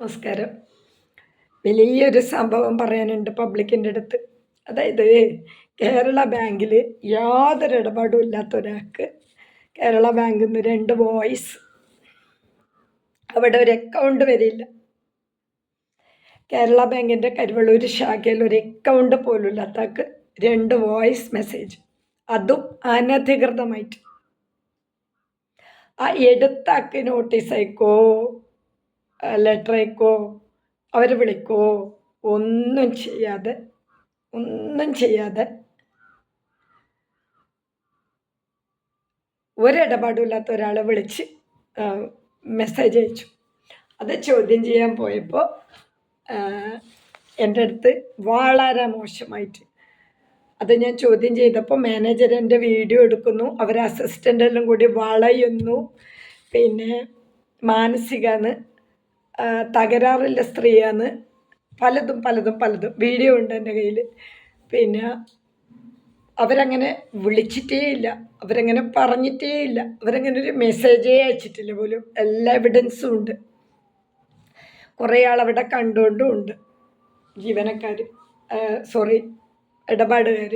നമസ്കാരം. വലിയൊരു സംഭവം പറയാനുണ്ട് പബ്ലിക്കിന്റെ അടുത്ത്. അതായത് കേരള ബാങ്കിൽ യാതൊരു ഇടപാടും ഇല്ലാത്ത ഒരാൾക്ക് കേരള ബാങ്കിൽ നിന്ന് രണ്ട് വോയിസ് അവിടെ ഒരു അക്കൗണ്ട് വരില്ല. കേരള ബാങ്കിന്റെ കരുവള്ളൂർ ശാഖയിൽ ഒരു അക്കൗണ്ട് പോലും ഇല്ലാത്തക്ക് രണ്ട് വോയിസ് മെസ്സേജ് അതും അനധികൃതമായിട്ട്. ആ എടുത്താക്ക് നോട്ടീസ് അയക്കോ? ലെറ്റർ അയക്കോ? അവർ വിളിക്കോ? ഒന്നും ചെയ്യാതെ ഒന്നും ചെയ്യാതെ ഒരിടപാടും ഇല്ലാത്ത ഒരാളെ വിളിച്ച് മെസ്സേജ് അയച്ചു. അത് ചോദ്യം ചെയ്യാൻ പോയപ്പോൾ എന്റെ അടുത്ത് വളരെ മോശമായിട്ട് അത് ഞാൻ ചോദ്യം ചെയ്തപ്പോൾ മാനേജർ എന്റെ വീഡിയോ എടുക്കുന്നു അവർ അസിസ്റ്റന്റെല്ലാം കൂടി വളയുന്നു. പിന്നെ മാനസികാന്ന് ആ, തകരാറുള്ള സ്ത്രീയാണ്. പലതും പലതും പലതും. വീഡിയോ ഉണ്ട് എന്റെ കയ്യിൽ പിന്നെ അവരങ്ങനെ വിളിച്ചിട്ടേ ഇല്ല. അവരങ്ങനെ പറഞ്ഞിട്ടേ ഇല്ല. അവരങ്ങനെ ഒരു മെസ്സേജേ അയച്ചിട്ടില്ല പോലും. എല്ലാ എവിഡൻസും ഉണ്ട്. കുറേ ആൾ അവിടെ കണ്ടുകൊണ്ടും ഉണ്ട്. ജീവനക്കാർ സോറി ഇടപാടുകാർ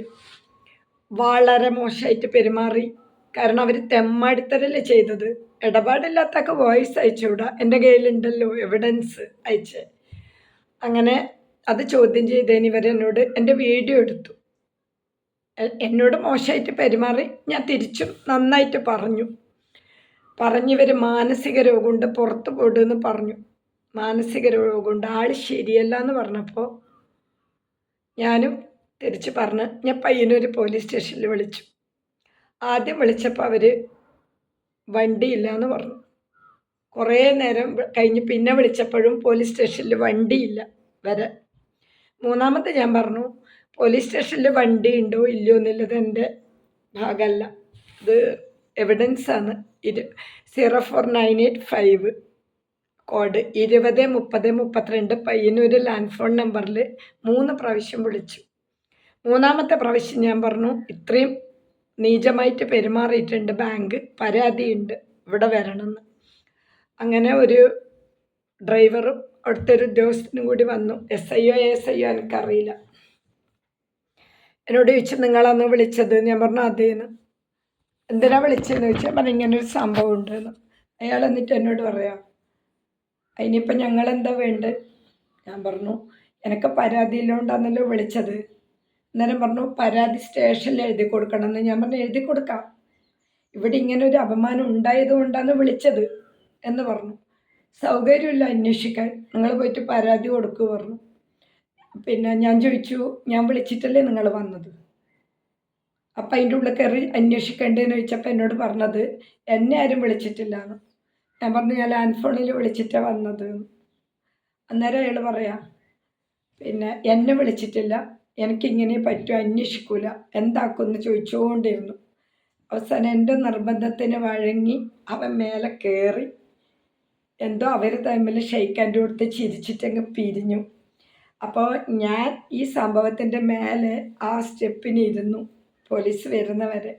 വളരെ മോശമായിട്ട് പെരുമാറി. കാരണം അവർ തെമ്മാടിത്തരല്ലേ ചെയ്തത്. ഇടപാടില്ലാത്തൊക്കെ വോയിസ് അയച്ചുകൂടാ എന്റെ കയ്യിലുണ്ടല്ലോ എവിഡൻസ് അയച്ച്. അങ്ങനെ അത് ചോദ്യം ചെയ്തതിന് ഇവർ എന്നോട് എന്റെ വീഡിയോ എടുത്തു. എന്നോട് മോശമായിട്ട് പെരുമാറി. ഞാൻ തിരിച്ചും നന്നായിട്ട് പറഞ്ഞു. പറഞ്ഞിവർ മാനസിക രോഗമുണ്ട് പുറത്ത് പോടുമെന്ന് പറഞ്ഞു. മാനസിക രോഗമുണ്ട് ആൾ ശരിയല്ല എന്ന് പറഞ്ഞപ്പോൾ ഞാനും തിരിച്ച് പറഞ്ഞ്. ഞാൻ പയ്യനൊരു പോലീസ് സ്റ്റേഷനിൽ വിളിച്ചു. ആദ്യം വിളിച്ചപ്പോൾ അവർ വണ്ടിയില്ല എന്ന് പറഞ്ഞു. കുറേ നേരം കഴിഞ്ഞ് പിന്നെ വിളിച്ചപ്പോഴും പോലീസ് സ്റ്റേഷനിൽ വണ്ടിയില്ല വരെ. മൂന്നാമത്തെ ഞാൻ പറഞ്ഞു പോലീസ് സ്റ്റേഷനിൽ വണ്ടി ഉണ്ടോ ഇല്ലയോ എന്നുള്ളത് എന്റെ ഭാഗമല്ല. ഇത് എവിഡൻസ് ആണ്. ഇരു zero four nine eight five code ഇരുപത് മുപ്പത് മുപ്പത്തിരണ്ട് പയ്യന്നൂർ ലാൻഡ് ഫോൺ നമ്പറിൽ മൂന്ന് പ്രാവശ്യം വിളിച്ചു. മൂന്നാമത്തെ പ്രാവശ്യം ഞാൻ പറഞ്ഞു ഇത്രയും നീചമായിട്ട് പെരുമാറിയിട്ടുണ്ട്. ബാങ്ക് പരാതിയുണ്ട്. ഇവിടെ വരണമെന്ന്. അങ്ങനെ ഒരു ഡ്രൈവറും അവിടുത്തെ ഒരു ഉദ്യോഗസ്ഥനും കൂടി വന്നു. S I O S I O എനിക്കറിയില്ല. എന്നോട് ചോദിച്ചു നിങ്ങളന്ന് വിളിച്ചത്? ഞാൻ പറഞ്ഞു അതേന്ന്. എന്തിനാ വിളിച്ചതെന്ന്? ചോദിച്ചാൽ പറഞ്ഞു ഇങ്ങനെ ഒരു സംഭവം ഉണ്ടെന്ന്. അയാൾ എന്നിട്ട് എന്നോട് പറയാം അതിനിപ്പോൾ ഞങ്ങൾ എന്താ വേണ്ടത് ഞാൻ പറഞ്ഞു എനിക്ക് പരാതി ഇല്ലോണ്ടാന്നല്ലോ വിളിച്ചത്. അന്നേരം പറഞ്ഞു പരാതി സ്റ്റേഷനിൽ എഴുതി കൊടുക്കണം എന്ന് ഞാൻ പറഞ്ഞു എഴുതി കൊടുക്കാം. ഇവിടെ ഇങ്ങനെ ഒരു അപമാനം ഉണ്ടായത് കൊണ്ടാണ് വിളിച്ചത് എന്ന് പറഞ്ഞു. സൗകര്യമില്ല അന്വേഷിക്കാൻ. നിങ്ങൾ പോയിട്ട് പരാതി കൊടുക്കുക പറഞ്ഞു. പിന്നെ ഞാൻ ചോദിച്ചു ഞാൻ വിളിച്ചിട്ടല്ലേ നിങ്ങൾ വന്നത്? അപ്പം അതിന്റെ ഉള്ളിൽ കയറി അന്വേഷിക്കേണ്ടതെന്ന് ചോദിച്ചപ്പോൾ എന്നോട് പറഞ്ഞത് എന്നെ ആരും വിളിച്ചിട്ടില്ല എന്ന്. ഞാൻ പറഞ്ഞു ഞാൻ ലാൻഡ് ഫോണിൽ വിളിച്ചിട്ടാണ് വന്നത്. അന്നേരം അയാൾ പറയാം പിന്നെ എന്നെ വിളിച്ചിട്ടില്ല. എനിക്കിങ്ങനെ പറ്റും അന്വേഷിക്കൂല. എന്താക്കുമെന്ന് ചോദിച്ചുകൊണ്ടിരുന്നു. അവസാനം എന്റെ നിർബന്ധത്തിന് വഴങ്ങി അവൻ മേലെ കയറി എന്തോ അവർ തമ്മിൽ ഷെയ്ക്കാന്റെ കൊടുത്ത് ചിരിച്ചിട്ടങ്ങ് പിരിഞ്ഞു. അപ്പോൾ ഞാൻ ഈ സംഭവത്തിന്റെ മേലെ ആ സ്റ്റെപ്പിനിരുന്നു. പോലീസ് വരുന്നവരെ.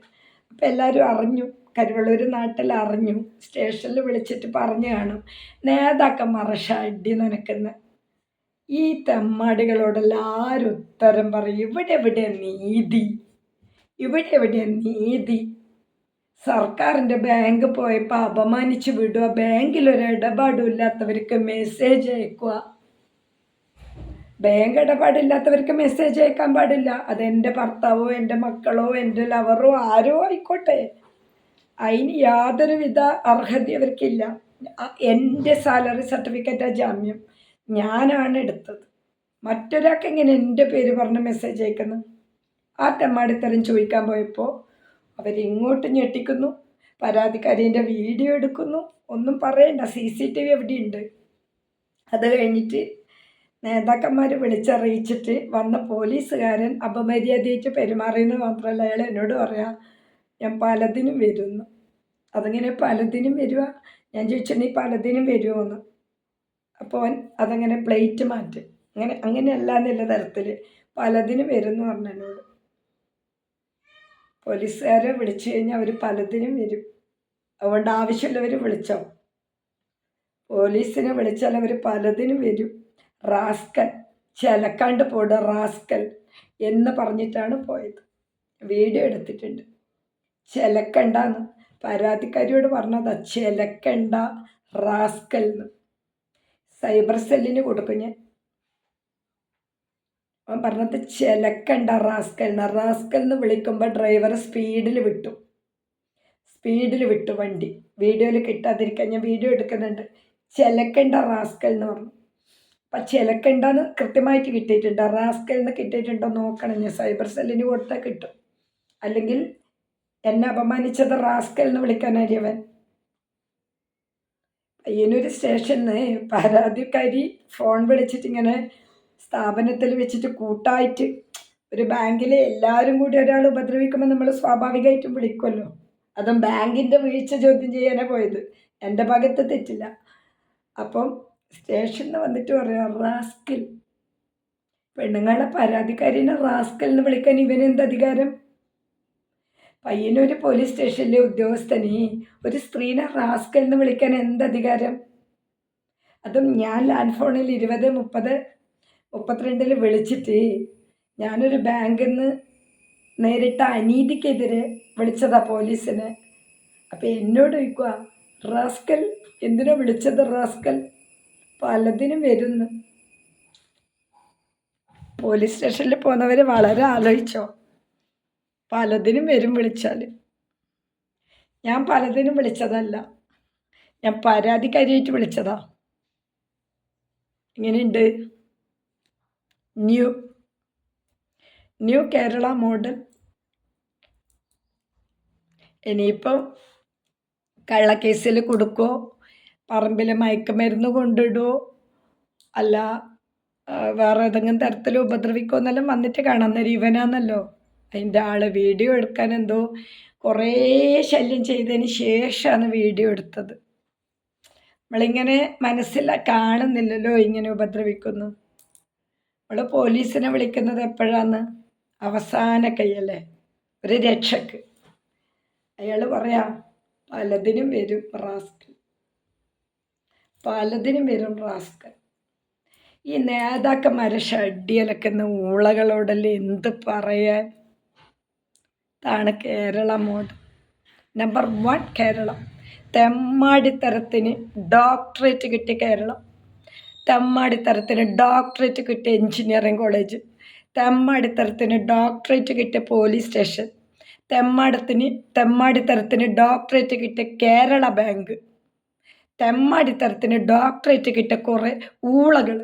അപ്പോൾ എല്ലാവരും അറിഞ്ഞു. കരുവള്ളൂർ നാട്ടിൽ അറിഞ്ഞു. സ്റ്റേഷനിൽ വിളിച്ചിട്ട് പറഞ്ഞു കാണും. നേതാക്കന്മാർ ഷഡി നനക്കുന്ന ഈ തെമ്മാടികളോടെല്ലാം ആരുത്തരം പറയും? ഇവിടെ എവിടെ നീതി. ഇവിടെ എവിടെ നീതി. സർക്കാരിന്റെ ബാങ്ക് പോയപ്പോൾ അപമാനിച്ച് വിടുക. ബാങ്കിൽ ഒരു ഇടപാടും ഇല്ലാത്തവർക്ക് മെസ്സേജ് അയക്കുക. ബാങ്ക് ഇടപാടില്ലാത്തവർക്ക് മെസ്സേജ് അയക്കാൻ പാടില്ല. അത് എന്റെ ഭർത്താവോ എന്റെ മക്കളോ എന്റെ ലവറോ ആരോ ആയിക്കോട്ടെ. അതിന് യാതൊരുവിധ അർഹത അവർക്കില്ല. എന്റെ സാലറി സർട്ടിഫിക്കറ്റാ ജാമ്യം. ഞാനാണ് എടുത്തത്. മറ്റൊരാൾക്ക് എങ്ങനെ എന്റെ പേര് പറഞ്ഞ് മെസ്സേജ് അയക്കുന്നു? ആ തെമ്മാടിത്തരം ചോദിക്കാൻ പോയപ്പോൾ അവരിങ്ങോട്ട് ഞെട്ടിക്കുന്നു. പരാതിക്കാരിന്റെ വീഡിയോ എടുക്കുന്നു. ഒന്നും പറയണ്ട. സി സി ടി വി എവിടെയുണ്ട്? അത് കഴിഞ്ഞിട്ട് നേതാക്കന്മാർ വിളിച്ചറിയിച്ചിട്ട് വന്ന പോലീസുകാരൻ അപമര്യാദയായിട്ട് പെരുമാറിയെന്ന് മാത്രമല്ല അയാൾ എന്നോട് പറയാ ഞാൻ പലതിനും വരുന്നു. അതിങ്ങനെ പലതിനും വരുക ഞാൻ ചോദിച്ചു നീ പലതിനും വരുമോ എന്ന് അപ്പോൾ അവൻ അതങ്ങനെ പ്ലേറ്റ് മാറ്റി. അങ്ങനെ അങ്ങനെയല്ല എന്നുള്ള തരത്തിൽ പലതിനും വരും എന്ന് പറഞ്ഞു എന്നോട്. പോലീസുകാരെ വിളിച്ചു കഴിഞ്ഞാൽ അവർ പലതിനും വരും. അതുകൊണ്ട് ആവശ്യമുള്ളവർ വിളിച്ചോ? പോലീസിനെ വിളിച്ചാൽ അവർ പലതിനും വരും. റാസ്കൽ ചിലക്കാണ്ട് പോട റാസ്കൽ എന്ന് പറഞ്ഞിട്ടാണ് പോയത്. വീഡിയോ എടുത്തിട്ടുണ്ട്. ചിലക്കണ്ടെന്ന്. പരാതിക്കാരിയോട് പറഞ്ഞതാ ചിലക്കണ്ട റാസ്കൽ എന്ന്. സൈബർ സെല്ലിന് കൊടുക്കും അവൻ പറഞ്ഞത് ചിലക്കണ്ട റാസ്കൽ. റാസ്കൽ എന്ന് വിളിക്കുമ്പോൾ ഡ്രൈവർ സ്പീഡിൽ വിട്ടു. സ്പീഡിൽ വിട്ടു വണ്ടി. വീഡിയോയിൽ കിട്ടാതിരിക്കാൻ ഞാൻ വീഡിയോ എടുക്കുന്നുണ്ട്. ചിലക്കണ്ട റാസ്കൽ എന്ന് പറഞ്ഞു. അപ്പം ചിലക്കണ്ടെന്ന് കൃത്യമായിട്ട് കിട്ടിയിട്ടുണ്ട്. റാസ്കൽ എന്ന് കിട്ടിയിട്ടുണ്ടോ നോക്കണം ഞാൻ. സൈബർ സെല്ലിന് കൊടുത്താൽ കിട്ടും. അല്ലെങ്കിൽ എന്നെ അപമാനിച്ചത് റാസ്കൽ എന്ന് വിളിക്കാനറിയവൻ പയ്യന്നൂർ സ്റ്റേഷനിൽ പരാതിക്കാരി ഫോൺ വിളിച്ചിട്ട് ഇങ്ങനെ സ്ഥാപനത്തിൽ വെച്ചിട്ട് കൂട്ടായിട്ട് ഒരു ബാങ്കിലെ എല്ലാവരും കൂടി ഒരാൾ ഉപദ്രവിക്കുമ്പോൾ നമ്മൾ സ്വാഭാവികമായിട്ടും വിളിക്കുമല്ലോ. അതും ബാങ്കിന്റെ വീഴ്ച ചോദ്യം ചെയ്യാനാണ് പോയത്. എന്റെ ഭാഗത്ത് തെറ്റില്ല. അപ്പം സ്റ്റേഷനിൽ വന്നിട്ട് പറയാം റാസ്കിൽ. പെണ്ണുങ്ങളെ പരാതിക്കാരിനെ റാസ്കൽ എന്ന് വിളിക്കാൻ ഇവനെന്ത് അധികാരം? പയ്യന്നൂർ പോലീസ് സ്റ്റേഷനിലെ ഉദ്യോഗസ്ഥനെ ഒരു സ്ത്രീനെ റാസ്കൽ എന്ന് വിളിക്കാൻ എന്തധികാരം? അതും ഞാൻ ലാൻഡ് ഫോണിൽ ഇരുപത് മുപ്പത് മുപ്പത്തിരണ്ടിൽ വിളിച്ചിട്ട് ഞാനൊരു ബാങ്കിൽ നിന്ന് നേരിട്ട അനീതിക്കെതിരെ വിളിച്ചതാ പോലീസിനെ. അപ്പം എന്നോട് ചോദിക്കുക റാസ്കൽ? എന്തിനോ വിളിച്ചത് റാസ്കൽ? പലതിനും വരുന്നു. പോലീസ് സ്റ്റേഷനിൽ പോകുന്നവർ വളരെ ആലോചിച്ചോ? പലതിനും വരും വിളിച്ചാൽ ഞാൻ പലതിനും വിളിച്ചതല്ല. ഞാൻ പരാതിക്കാരിയായിട്ട് വിളിച്ചതാ. ഇങ്ങനെയുണ്ട്. ന്യൂ. New Kerala model. ഇനിയിപ്പം കള്ളക്കേസിൽ കൊടുക്കോ? പറമ്പിൽ മയക്കുമരുന്ന് കൊണ്ടിടുമോ അല്ല വേറെ ഏതെങ്കിലും തരത്തിൽ ഉപദ്രവിക്കുമോ എന്നെല്ലാം വന്നിട്ട് കാണാം ഇവനാന്നല്ലോ. അതിന്റെ ആൾ വീഡിയോ എടുക്കാൻ എന്തോ കുറേ ശല്യം ചെയ്തതിന് ശേഷമാണ് വീഡിയോ എടുത്തത്. നമ്മളിങ്ങനെ മനസ്സിൽ കാണുന്നില്ലല്ലോ ഇങ്ങനെ ഉപദ്രവിക്കുന്നു. നമ്മൾ പോലീസിനെ വിളിക്കുന്നത് എപ്പോഴാണ് അവസാന കൈയല്ലേ? ഒരു രക്ഷക്ക്. അയാൾ പറയാം പലതിനും വരും റാസ്കൽ പലതിനും വരും റാസ്കൽ ഈ നേതാക്കന്മാരെ ഷഡ്യലക്കുന്ന ഊളകളോടല്ലേ എന്ത് പറയാൻ? ഇതാണ് Kerala mode number one Keralam. തെമ്മാടിത്തരത്തിന് doctorate കിട്ടിയ കേരളം. തെമ്മാടിത്തരത്തിന് ഡോക്ടറേറ്റ് കിട്ടിയ എഞ്ചിനീയറിംഗ് കോളേജ് തെമ്മാടിത്തരത്തിന് ഡോക്ടറേറ്റ് കിട്ടിയ പോലീസ് സ്റ്റേഷൻ തെമ്മാടത്തിന് തെമ്മാടിത്തരത്തിന് ഡോക്ടറേറ്റ് കിട്ടിയ കേരള ബാങ്ക് തെമ്മാടിത്തരത്തിന് ഡോക്ടറേറ്റ് കിട്ടിയ കുറേ ഊളകൾ.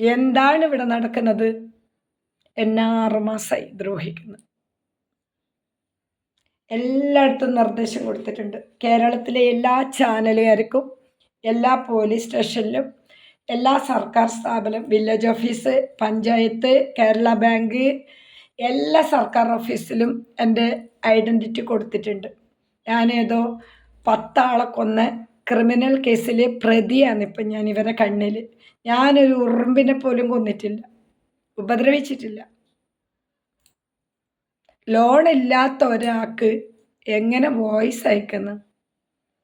എന്താണ് ഇവിടെ നടക്കുന്നത്? എന്നെ ആറ് മാസമായി ദ്രോഹിക്കുന്നത് എല്ലായിടത്തും നിർദ്ദേശം കൊടുത്തിട്ടുണ്ട്. കേരളത്തിലെ എല്ലാ ചാനലുകാർക്കും എല്ലാ പോലീസ് സ്റ്റേഷനിലും എല്ലാ സർക്കാർ സ്ഥാപനം village office panchayat Kerala bank എല്ലാ സർക്കാർ ഓഫീസിലും എന്റെ ഐഡന്റിറ്റി കൊടുത്തിട്ടുണ്ട്. ഞാനേതോ പത്താളെ കൊന്ന ക്രിമിനൽ കേസിൽ പ്രതിയാണ് ഇപ്പം ഞാൻ ഇവരെ കണ്ണിൽ ഞാനൊരു ഉറുമ്പിനെ പോലും കൊന്നിട്ടില്ല. ഉപദ്രവിച്ചിട്ടില്ല. ലോൺ ഇല്ലാത്ത ഒരാൾക്ക് എങ്ങനെ വോയിസ് അയക്കുന്നു?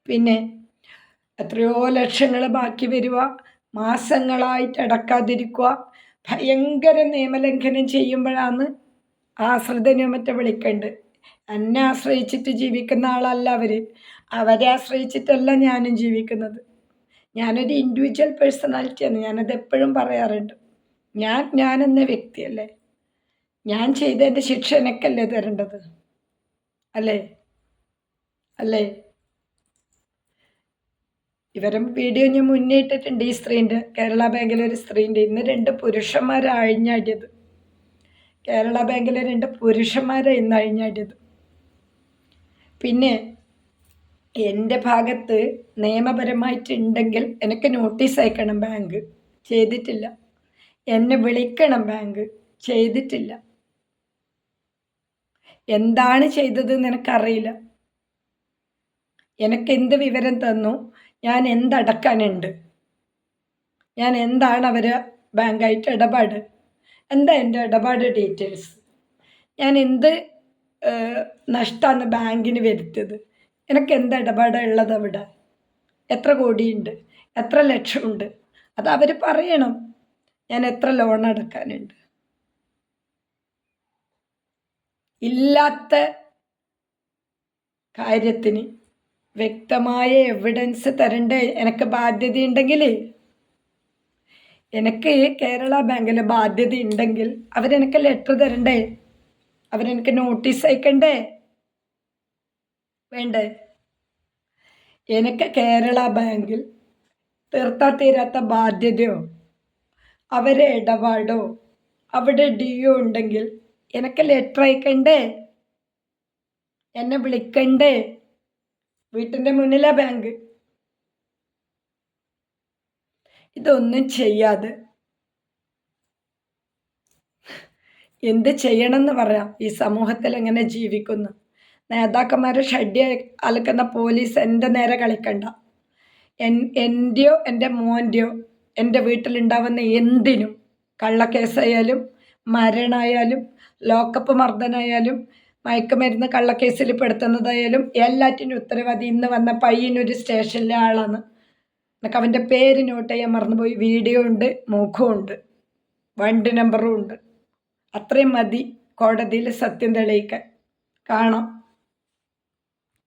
പിന്നെ എത്രയോ ലക്ഷങ്ങൾ ബാക്കി വരിക മാസങ്ങളായിട്ട് അടക്കാതിരിക്കുക ഭയങ്കര നിയമലംഘനം ചെയ്യുമ്പോഴാണ് ആശ്രിത നിയമത്തെ വിളിക്കേണ്ടത് എന്നെ ആശ്രയിച്ചിട്ട് ജീവിക്കുന്ന ആളല്ല അവർ അവരെ ആശ്രയിച്ചിട്ടല്ല ഞാനും ജീവിക്കുന്നത്. ഞാനൊരു ഇൻഡിവിജ്വൽ പേഴ്സണാലിറ്റിയാണ് ഞാനത് എപ്പോഴും പറയാറുണ്ട്. ഞാൻ ഞാനെന്ന വ്യക്തിയല്ലേ? ഞാൻ ചെയ്തതിന്റെ ശിക്ഷ എനിക്കല്ലേ തരേണ്ടത്? അല്ലേ? അല്ലേ? ഇവരും വീഡിയോ ഞാൻ മുന്നേ ഇട്ടിട്ടുണ്ട് ഈ സ്ത്രീന്റെ കേരള ബാങ്കിലെ ഒരു സ്ത്രീന്റെ ഇന്ന് രണ്ട് പുരുഷന്മാരെ അഴിഞ്ഞാടിയത്. കേരള ബാങ്കിലെ രണ്ട് പുരുഷന്മാരെ ഇന്ന് അഴിഞ്ഞാടിയത്. പിന്നെ എന്റെ ഭാഗത്ത് നിയമപരമായിട്ടുണ്ടെങ്കിൽ എനിക്ക് നോട്ടീസ് അയക്കണം ബാങ്ക്. ചെയ്തിട്ടില്ല. എന്നെ വിളിക്കണം ബാങ്ക്. ചെയ്തിട്ടില്ല. എന്താണ് ചെയ്തത് എനിക്കറിയില്ല എനിക്ക് എന്ത് വിവരം തന്നു? ഞാൻ എന്തടക്കാനുണ്ട്? ഞാൻ എന്താണ് അവർ ബാങ്കായിട്ട് ഇടപാട്? എന്താ എന്റെ ഇടപാട് ഡീറ്റെയിൽസ്? ഞാൻ എന്ത് നഷ്ടമാണ് ബാങ്കിന് വരുത്തിയത്? എനിക്ക് എന്ത് ഇടപാടാണ് ഉള്ളത് അവിടെ? എത്ര കോടിയുണ്ട്? എത്ര ലക്ഷമുണ്ട്? അത് അവർ പറയണം. ഞാൻ എത്ര ലോൺ അടക്കാനുണ്ട്? ഇല്ലാത്ത കാര്യത്തിന് വ്യക്തമായ എവിഡൻസ് തരണ്ടേ? എനിക്ക് ബാധ്യതയുണ്ടെങ്കിൽ എനിക്ക് കേരള ബാങ്കിൽ ബാധ്യത ഉണ്ടെങ്കിൽ അവരെനിക്ക് ലെറ്റർ തരണ്ടേ? അവരെനിക്ക് നോട്ടീസ് അയക്കണ്ടേ? വേണ്ടേ? എനിക്ക് കേരള ബാങ്കിൽ തീർത്താ തീരാത്ത ബാധ്യതയോ അവരെ ഇടപാടോ അവിടെ ഡിയോ ഉണ്ടെങ്കിൽ എനിക്ക് ലെറ്റർ അയക്കണ്ടേ? എന്നെ വിളിക്കണ്ടേ? വീട്ടിന്റെ മുന്നിലാ ബാങ്ക് ഇതൊന്നും ചെയ്യാതെ. എന്ത് ചെയ്യണമെന്ന് പറയാം. ഈ സമൂഹത്തിൽ എങ്ങനെ ജീവിക്കുന്നു? നേതാക്കന്മാരെ ഷഡ്യ അലക്കുന്ന പോലീസ് എന്റെ നേരെ കളിക്കണ്ട. എൻ എന്റെയോ എന്റെ മോന്റെയോ എന്റെ വീട്ടിലുണ്ടാവുന്ന എന്തിനും കള്ളക്കേസായാലും മരണമായാലും ലോക്കപ്പ് മർദ്ദനായാലും മയക്കുമരുന്ന് കള്ളക്കേസിൽ പെടുത്തുന്നതായാലും എല്ലാറ്റിനും ഉത്തരവാദി ഇന്ന് വന്ന പയ്യനൊരു സ്റ്റേഷനിലെ ആളാണ്. എനിക്ക് അവന്റെ പേര് നോട്ട് ചെയ്യാൻ മറന്നുപോയി. വീഡിയോ ഉണ്ട് മുഖവും ഉണ്ട് വണ്ടി നമ്പറും ഉണ്ട്. അത്രയും മതി കോടതിയിൽ സത്യം തെളിയിക്കാൻ. കാണാം.